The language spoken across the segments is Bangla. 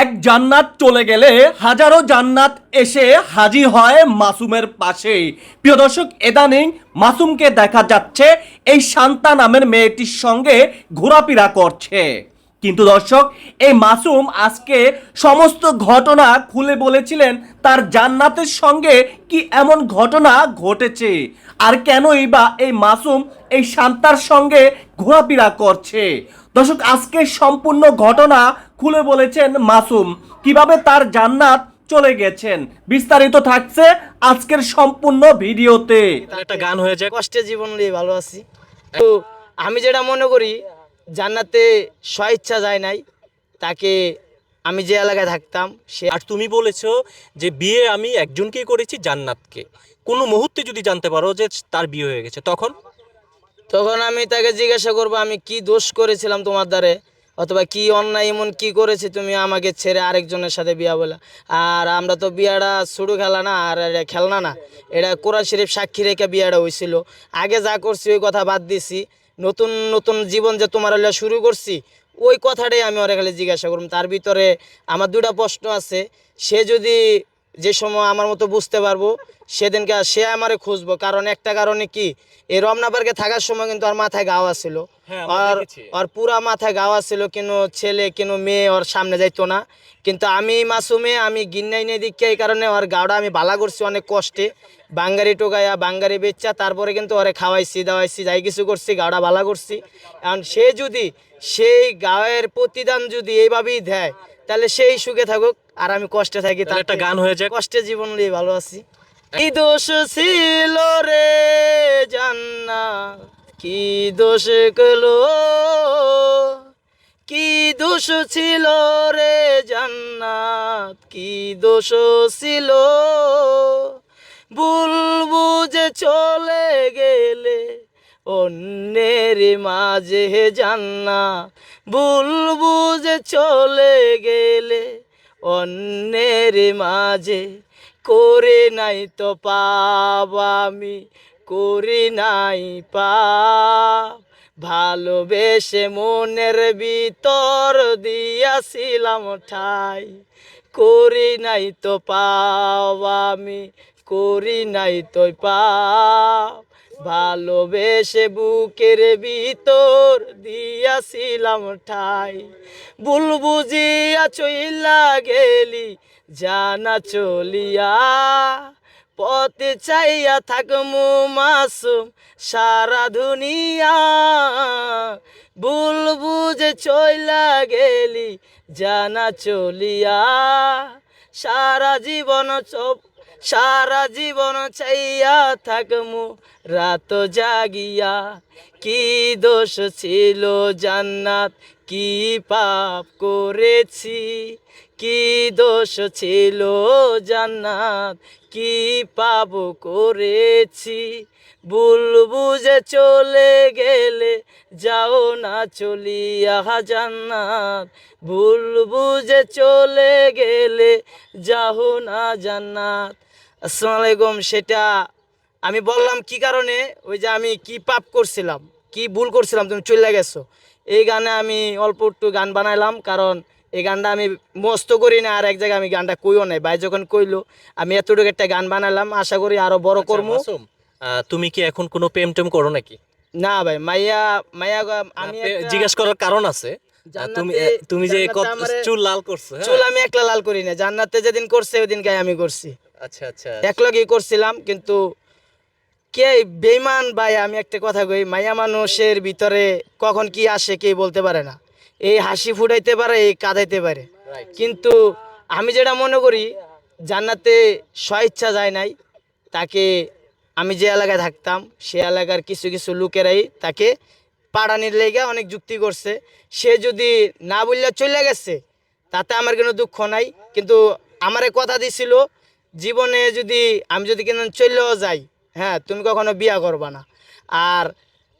এক জান্নাত চলে গেলে হাজারো জান্নাত এসে হাজির হয় মাসুমের পাশে। প্রিয় দর্শক, এদানিং মাসুমকে দেখা যাচ্ছে এই শান্তা নামের মেয়েটির সঙ্গে ঘোরাফেরা করছে। কিন্তু দর্শক, এই মাসুম আজকে সমস্ত ঘটনা খুলে বলেছিলেন, তার জান্নাতের সঙ্গে কি এমন ঘটনা ঘটেছে? আর কেনই বা এই মাসুম এই শান্তার সঙ্গে ঘোরাফেরা করছে? দর্শক, আজকে সম্পূর্ণ ঘটনা খুলে বলেছেন মাসুম। কীভাবে তার জান্নাত চলে গেছেন? বিস্তারিত থাকছে আজকের সম্পূর্ণ ভিডিওতে। একটা গান হয়ে যায় কষ্টে জীবন নিয়ে ভালো আছি। তো আমি যেটা মনে করি, জান্নাতে স্বইচ্ছা যায় নাই। তাকে আমি যে এলাকায় থাকতাম, সে আর তুমি বলেছ যে বিয়ে আমি একজনকেই করেছি জান্নাতকে। কোনো মুহূর্তে যদি জানতে পারো যে তার বিয়ে হয়ে গেছে, তখন? তখন আমি তাকে জিজ্ঞাসা করব, আমি কি দোষ করেছিলাম তোমার দ্বারে? অথবা কি অন্যায় এমন কি করেছে তুমি আমাকে ছেড়ে আরেকজনের সাথে বিয়া বলা? আর আমরা তো বিয়াটা শুরু খেলা না, আর এটা খেলনা না। এটা কোরআন শরীফ সাক্ষী রেখে বিয়াটা হয়েছিল আগে যা করছি ওই কথা বাদ দিছি। নতুন নতুন জীবন যে তোমার হলে শুরু করছি, ওই কথাটাই আমি ওরা খালি জিজ্ঞাসা করুম তার ভিতরে আমার দুটা প্রশ্ন আছে। সে যদি যে সময় আমার মতো বুঝতে পারব সেদিনকে সে আমারে খুঁজবো। কারণ একটা কারণে কি এই রমনা পার্কে থাকার সময় কিন্তু আর মাথায় গাওয়া ছিল। হ্যাঁ, আর। আর পুরা মাথায় গাওয়া ছিল কেন ছেলে কেন মেয়ে ওর সামনে যাইতো না। কিন্তু আমি মাসুমে আমি গিন্নাই নেই দিকে এই কারণে ওর গাওটা আমি বালা করছি অনেক কষ্টে। বাঙ্গারি টোকাইয়া বাঙ্গারি বেচা তারপরে কিন্তু ওরে খাওয়াইছি দাওয়াইছি যাই কিছু করছি গাওটা বালা করছি। কারণ সে যদি সেই গাওয়ের প্রতিদান যদি এইভাবেই দেয় তাহলে সেই সুখে থাকুক আর আমি কষ্টে থাকি তাহলে একটা গান হয়ে যায় কষ্টে জীবন নিয়ে ভালো আছি। কি দোষ ছিল রে জান্না কি দোষ কলো কি দোষ ছিল রে জান্নাত? কি দোষ ছিল? ভুল যে চলে গেলে অন্যের মাঝে জান্না বুলবু যে চলে গেলে অন্যের মাঝে। করে নাই তো পাব আমি করি নাই পাপ। ভালোবেসে মনের ভিতর দিয়াছিলাম ঠাই। করি নাই তো পাব আমি করি নাই তো পাপ। ভালোবেসে বুকের ভিতর দিয়াছিলাম ঠাই। ভুল বুঝিয়া চইলা গেলি, জানা চলিয়া। পথে চাইয়া থাকমু মাসুম সারা দুনিয়া। ভুল বুঝে চইলা গেলি, জানা চলিয়া। সারা জীবন চপ সারা জীবন চাইয়া থাকমু রাত জাগিয়া। কি দোষ ছিল জান্নাত, কি পাপ করেছি? কি দোষ ছিল জান্নাত, কি পাপ করেছি? ভুল বুঝে চলে গেলে যাও না চলিয়া জান্নাত। ভুল বুঝে চলে গেলে যাও না জান্নাত। আসসালামু আলাইকুম সেটা আমি বললাম কি কারণে? ওই যে আমি কি পাপ করছিলাম কি ভুল করছিলাম তুমি চলে গেছো। এই গানে আমি অল্প একটু গান বানাইলাম কারণ এই গানটা আমি মস্ত করি না আর এক জায়গায় আমি গানটা কইও নাই। ভাই যখন কইলো আমি এতটুকু একটা গান বানালাম আশা করি আরও বড় আচ্ছা, আহ, তুমি কি এখন কোনো প্রেম টেম করো নাকি? না ভাই মাইয়া মাইয়া আমি জিজ্ঞেস করার কারণ আছে। তুমি তুমি যে চুল লাল করছ হ্যাঁ? চুল আমি একলা লাল করি না জান্নাতে যেদিন করছে ওই দিন গায়ে আমি করছি। আচ্ছা আচ্ছা। একলগেই করছিলাম কিন্তু কে বেইমান ভাই আমি একটা কথা কই মায়া মানুষের ভিতরে কখন কি আসে কে বলতে পারে না। এই হাসি ফুটাইতে পারে এই কাঁদাইতে পারে। কিন্তু আমি যেটা মনে করি জান্নাতে স্বইচ্ছা যায় নাই তাকে আমি যে এলাকায় থাকতাম সে এলাকার কিছু কিছু লোকেরাই তাকে পাড়ানির লেগে অনেক যুক্তি করছে। সে যদি না বললে চলে গেছে তাতে আমার কোনো দুঃখ নাই। কিন্তু আমারে কথা দিছিল জীবনে যদি আমি যদি কেন চললেও যাই হ্যাঁ তুমি কখনো বিয়া করবা না। আর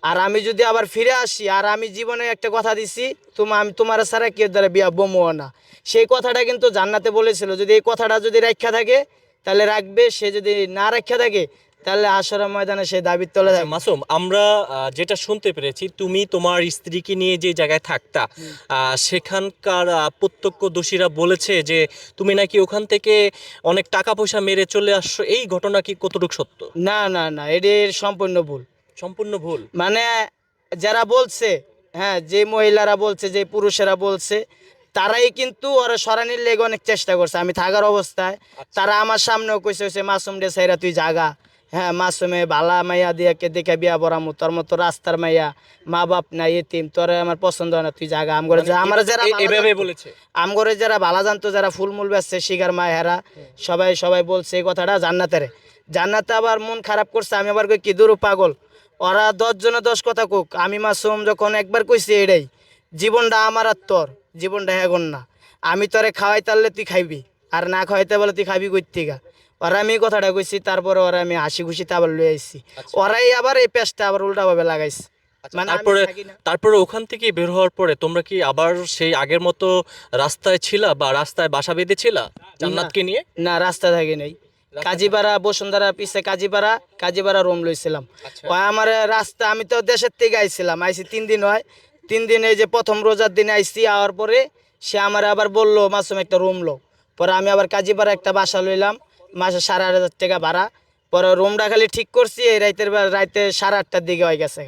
আর আমি যদি আবার ফিরে আসি, আর আমি জীবনে একটা কথা দিছি, তোমা, আমি তোমার ছাড়া কেউ দ্বারা বিয়া বমো না। সেই কথাটা কিন্তু জান্নাতে বলেছিল, যদি এই কথাটা যদি রাখা থাকে, তাহলে রাখবে, সে যদি না রাখা থাকে তাহলে আসরের ময়দানে সেই দাবির তলে আচ্ছা। মাসুম আমরা যেটা শুনতে পেরেছি তুমি তোমার স্ত্রীকে নিয়ে যে জায়গায় থাকতা সেখানকার আহ, প্রত্যক্ষদর্শীরা বলেছে যে তুমি নাকি ওখান থেকে অনেক টাকা পয়সা মেরে চলে আসছো। এই ঘটনা কি কতটুকু সত্য? না না না এটির সম্পূর্ণ ভুল। সম্পূর্ণ ভুল? মানে যারা বলছে হ্যাঁ যে মহিলারা বলছে যে পুরুষেরা বলছে তারাই কিন্তু ওরা সরানির লেগে অনেক চেষ্টা করছে। আমি থাকার অবস্থায় তারা আমার সামনেও কইছে মাসুম ডে সাইরা তুই জাগা। হ্যাঁ মাসুমে বালা মাইয়া দিয়াকে দেখে বিয়া বরামু তোর মতো রাস্তার মাইয়া মা বাপ না এতিম তোর আমার পছন্দ হয় না তুই জাগা আম করে আমার যারা এ- ভালো এভাবে বলেছে। আমগরে যারা ভালো জানতো যারা ফুলমূল বেচছে শিকার মায়েরা সবাই সবাই বলছে এই কথাটা জান্নাতের জান্নাতে আবার মন খারাপ করছে আমি আবার কই কি দূর পাগল। ওরা দশ জনে দশ কথা কুক আমি মাসুম যখন একবার কইছি এটাই জীবনটা আমার আর তোর জীবনটা এখন না। আমি তোরে খাওয়াই তাহলে তুই খাইবি। আর না খাওয়াইতে বলে তুই খাবি কই থেকে ওরা আমি কথাটা কইছি তারপরে ওরা আমি হাসি খুশিতে আবার লয়ে আইছি। ওরাই আবার এই পেঁচটা আবার উল্টাভাবে লাগাইছে। মানে তারপরে তারপরে ওখান থেকে বের হওয়ার পরে তোমরা কি আবার সেই আগের মতো রাস্তায় ছিলা বা রাস্তায় বাসা বেঁধেছিলা জান্নাতকে নিয়ে? না রাস্তা থাকি নাই। কাজীপাড়া বসুন্ধরা পিছে কাজীপাড়া কাজীপাড়া রুম লইছিলাম। আচ্ছা। ওই আমার রাস্তা আমি তো দেশের থেকে আইছিলাম আইছি তিন দিন হয়। তিন দিন এই যে প্রথম রোজার দিনে আইছি আওয়ার পরে সে আমার আবার বলল মাসুম একটা রুম লো। পরে আমি আবার কাজীপাড়া একটা বাসা লইলাম, মাসে সাড়ে আট হাজার টাকা ভাড়া পরে রুমটা খালি ঠিক করছি, এই রাইতের রাইতে সাড়ে আটটার দিকে হয়ে গেছে।